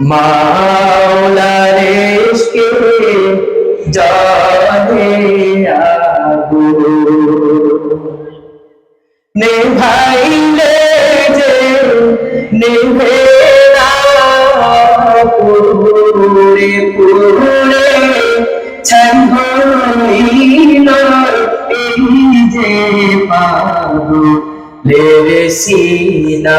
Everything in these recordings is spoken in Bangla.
মাওলারে ইশকে জানে আগো নেভাইলে যে নেভে পুরে পুরে ছন্দিল এই যে পাগো লেরে সিনা।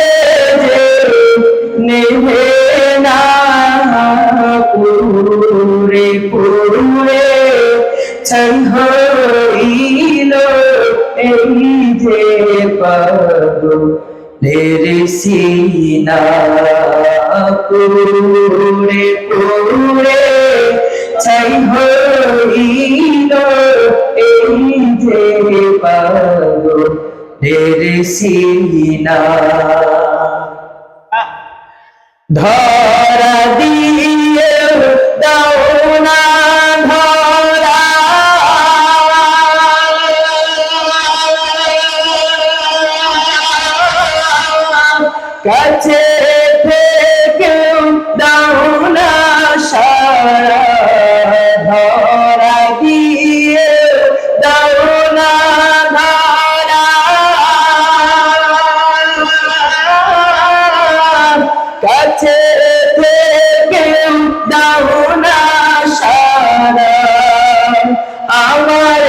হইল এই যে লেরে সিনা পুরে পুরে ছাই হইল এই যে লেরে সিনা ধরা কাছে থেকেও দাও না সারা ধরা দিয়ে, দাও না কাছে থেকেও দাও না সারা। আমার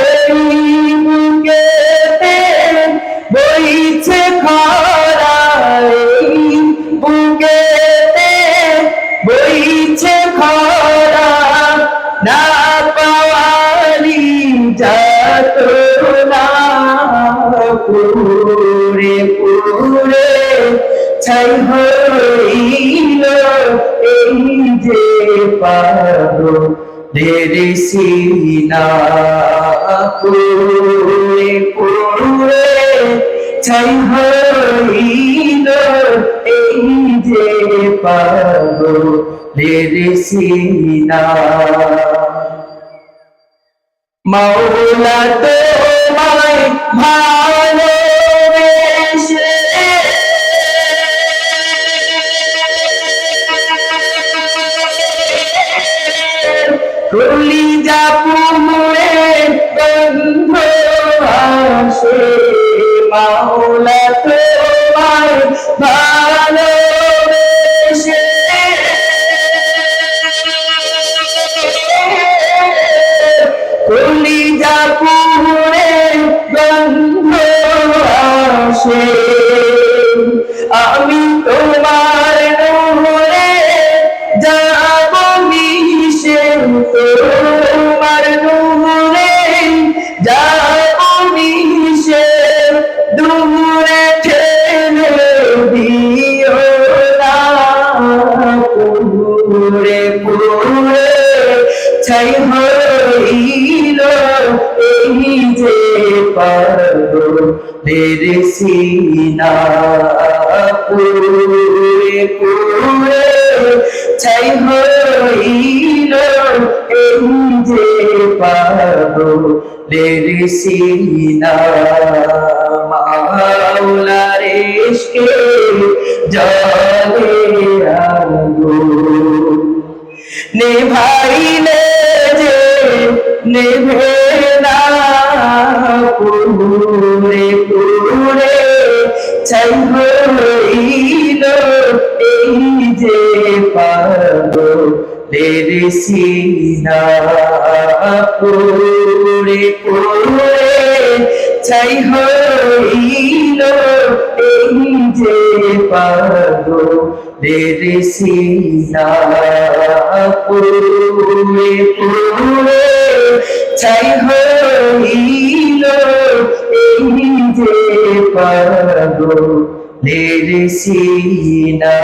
পুরে পুরে ছাই হইল এই যে পাগো লেরে সিনা পুরে পুরে ছাই হইল এই যে পাগো লেরে সিনা। মৌলা ভালোবেসে কলিজা পুমে গন্ধ আসে মাওলা তোমায় ভালোবেসে কলিজা পুরে গন্ধ আসে। আমি তোমার নহরে যাব মিশে তোমার নহরে যাব মিশে দূরে ঠেলে দিও না পুরে পুরে ছাই হইল এই যে পাগো লেরে সিনা পুরে পুরে ছাই হইল এই যে পাগো লেরে সিনা। মাওলা রে ইশকে জানে আগো নিভাইলে যে নিভে পুরে পুরে ছাই হইল এই যে পাগো লেরে সিনা পুরে পুরে ছাই হইল এই যে পাগো লেরে সিনা পুরে পুরে ছাই হইল এই যে পাগো সিনা